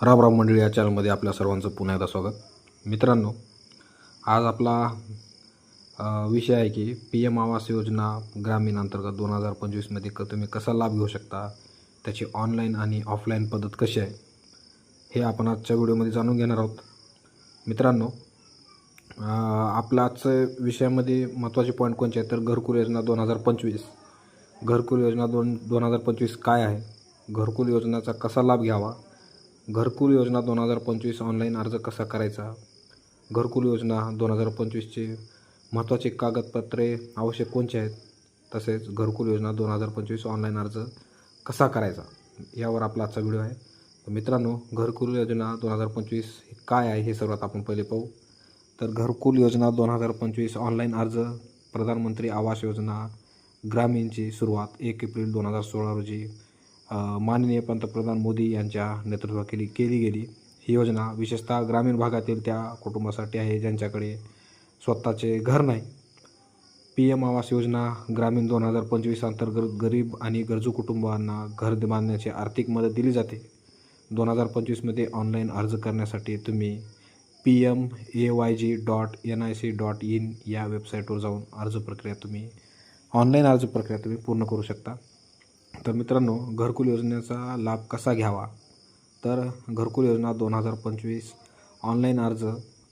राम राम मंडळी या चॅनलमध्ये आपल्या सर्वांचं पुन्हा एकदा स्वागत. मित्रांनो आज आपला विषय आहे की पी एम आवास योजना ग्रामीण अंतर्गत दोन हजार पंचवीसमध्ये क तुम्ही कसा लाभ घेऊ शकता? त्याची ऑनलाईन आणि ऑफलाईन पद्धत कशी आहे? हे आपण आजच्या व्हिडिओमध्ये जाणून घेणार आहोत. मित्रांनो आपला आजच्या विषयामध्ये महत्त्वाचे पॉईंट कोणते आहेत तर घरकुल योजना दोन हजार पंचवीस. घरकुल योजना दोन दोन हजार पंचवीस काय आहे? घरकुल योजनेचा कसा लाभ घ्यावा? घरकुल योजना दोन हजार पंचवीस ऑनलाईन अर्ज कसा करायचा? घरकुल योजना दोन हजार पंचवीसचे महत्त्वाचे कागदपत्रे आवश्यक कोणचे आहेत? तसेच घरकुल योजना दोन हजार पंचवीस ऑनलाईन अर्ज कसा करायचा? यावर आपला आजचा व्हिडिओ आहे. तर मित्रांनो घरकुल योजना दोन हजार पंचवीस काय आहे हे सर्वात आपण पहिले पाहू. तर घरकुल योजना दोन हजार पंचवीस ऑनलाईन अर्ज प्रधानमंत्री आवास योजना ग्रामीणची सुरुवात एक एप्रिल दोन हजार सोळा रोजी माननीय पंतप्रधान मोदी यांच्या नेतृत्वाखाली केली गेली. ही योजना विशेषतः ग्रामीण भागातील त्या कुटुंबासाठी आहे ज्यांच्याकडे स्वतःचे घर नाही. पी एम आवास योजना ग्रामीण दोन हजार पंचवीस अंतर्गत गरीब आणि गरजू कुटुंबांना घर बांधण्याची आर्थिक मदत दिली जाते. दोन हजार पंचवीसमध्ये ऑनलाईन अर्ज करण्यासाठी तुम्ही P M A Y G dot N I C dot in या वेबसाईटवर जाऊन अर्ज प्रक्रिया तुम्ही ऑनलाईन अर्ज प्रक्रिया तुम्ही पूर्ण करू शकता. तर मित्रांनो घरकुल योजनेचा लाभ कसा घ्यावा? तर घरकुल योजना दोन हजार पंचवीस ऑनलाईन अर्ज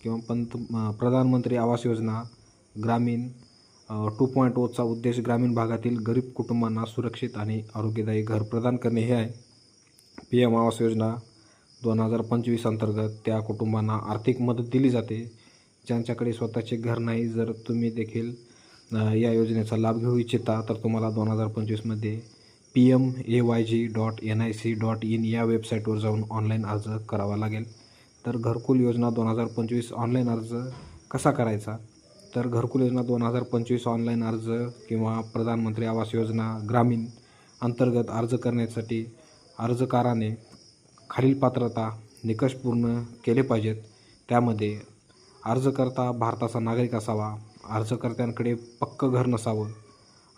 किंवा पंत प्रधानमंत्री आवास योजना ग्रामीण टू पॉईंट ओचा उद्देश ग्रामीण भागातील गरीब कुटुंबांना सुरक्षित आणि आरोग्यदायी घर प्रदान करणे हे आहे. पी एम आवास योजना दोन हजार पंचवीस अंतर्गत त्या कुटुंबांना आर्थिक मदत दिली जाते. ज्यांच्याकडे स्वतःचे घर नाही जर तुम्ही देखील या योजनेचा लाभ घेऊ इच्छिता तर तुम्हाला दोन हजार पंचवीसमध्ये P M A Y G dot N I C dot in या वेबसाईटवर जाऊन ऑनलाईन अर्ज करावा लागेल. तर घरकुल योजना दोन हजार पंचवीस ऑनलाईन अर्ज कसा करायचा? तर घरकुल योजना दोन हजार पंचवीस ऑनलाईन अर्ज किंवा प्रधानमंत्री आवास योजना ग्रामीण अंतर्गत अर्ज करण्यासाठी अर्जकाराने खालील पात्रता निकष पूर्ण केले पाहिजेत. त्यामध्ये अर्जकर्ता भारताचा नागरिक असावा अर्जकर्त्यांकडे पक्कं घर नसावं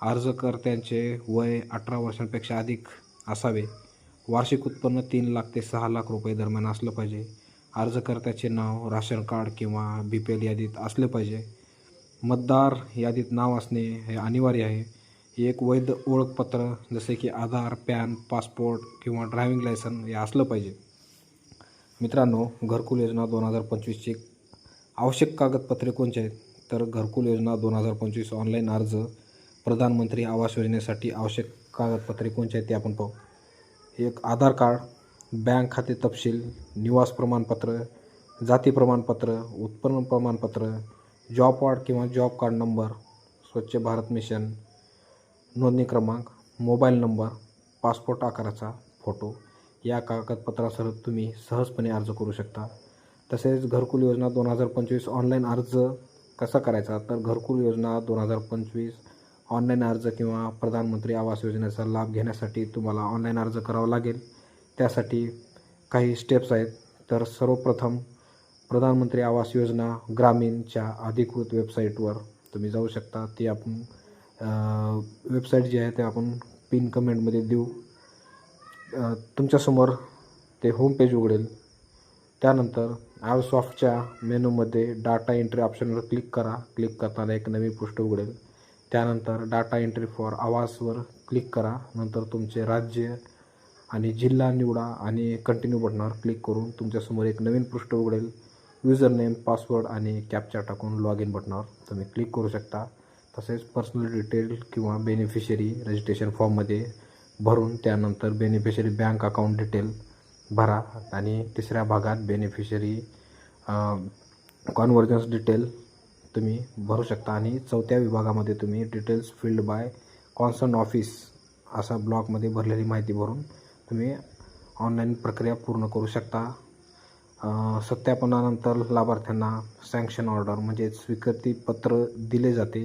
अर्जकर्त्यांचे वय अठरा वर्षांपेक्षा अधिक असावे. वार्षिक उत्पन्न तीन लाख ते सहा लाख रुपये दरम्यान असलं पाहिजे. अर्जकर्त्याचे नाव राशन कार्ड किंवा बी पी एल यादीत असले पाहिजे. मतदार यादीत नाव असणे हे अनिवार्य आहे. एक वैध ओळखपत्र जसे की आधार पॅन पासपोर्ट किंवा ड्रायव्हिंग लायसन हे असलं पाहिजे. मित्रांनो घरकुल योजना दोन हजार पंचवीसची आवश्यक कागदपत्रे कोणते आहेत? तर घरकुल योजना दोन हजार पंचवीस ऑनलाईन अर्ज प्रधानमंत्री आवास योजनेसाठी आवश्यक कागदपत्रे कोणती आहेत ते आपण पाहू. एक आधार कार्ड बँक खाते तपशील निवास प्रमाणपत्र जाती प्रमाणपत्र उत्पन्न प्रमाणपत्र जॉब कार्ड किंवा job card number Swachh Bharat mission नोंदणी क्रमांक मोबाईल नंबर पासपोर्ट आकाराचा फोटो या कागदपत्रासह तुम्ही सहजपणे अर्ज करू शकता. तसेच घरकुल योजना दोन हजार पंचवीस ऑनलाईन अर्ज कसा करायचा? तर घरकुल योजना दोन हजार पंचवीस ऑनलाईन अर्ज किंवा प्रधानमंत्री आवास योजनेचा लाभ घेण्यासाठी तुम्हाला ऑनलाईन अर्ज करावा लागेल. त्यासाठी काही स्टेप्स आहेत. तर सर्वप्रथम प्रधानमंत्री आवास योजना ग्रामीणच्या अधिकृत वेबसाईटवर तुम्ही जाऊ शकता. ती आपण वेबसाईट जी आहे ते आपण पिन कमेंटमध्ये देऊ. तुमच्यासमोर ते होम पेज उघडेल. त्यानंतर ॲवसॉफ्टच्या मेनूमध्ये डाटा एंट्री ऑप्शनवर क्लिक करा. क्लिक करताना एक नवी पृष्ठ उघडेल. त्यानंतर डाटा एंट्री फॉर आवासवर क्लिक करा. नंतर तुमचे राज्य आणि जिल्हा निवडा आणि कंटिन्यू बटनावर क्लिक करून तुमच्यासमोर एक नवीन पृष्ठ उघडेल. युजर नेम पासवर्ड आणि कॅप्चा टाकून लॉग इन बटनावर तुम्ही क्लिक करू शकता. तसेच पर्सनल डिटेल किंवा बेनिफिशरी रजिस्ट्रेशन फॉर्ममध्ये भरून त्यानंतर बेनिफिशरी बँक अकाउंट डिटेल भरा आणि तिसऱ्या भागात बेनिफिशरी कॉन्व्हर्जन्स डिटेल तुम्ही भरू शकता. आणि चौथ्या विभागामध्ये तुम्ही details filled by concern office असा ब्लॉकमध्ये भरलेली माहिती भरून तुम्ही ऑनलाईन प्रक्रिया पूर्ण करू शकता. सत्यापनानंतर लाभार्थ्यांना सँक्शन ऑर्डर म्हणजे स्वीकृती पत्र दिले जाते.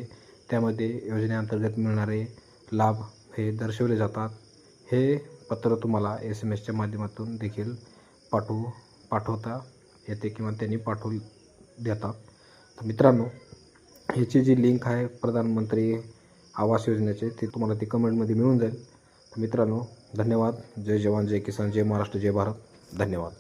त्यामध्ये योजनेअंतर्गत मिळणारे लाभ हे दर्शवले जातात. हे पत्र तुम्हाला एस एम एसच्या माध्यमातून देखील पाठवू पाठवता येते किंवा त्यांनी पाठवू देतात. मित्रांनो ह्याची जी लिंक आहे प्रधानमंत्री आवास योजनेचे ती तुम्हाला ती कमेंटमध्ये मिळून जाईल. तर मित्रांनो धन्यवाद. जय जवान जय किसान जय महाराष्ट्र जय भारत. धन्यवाद.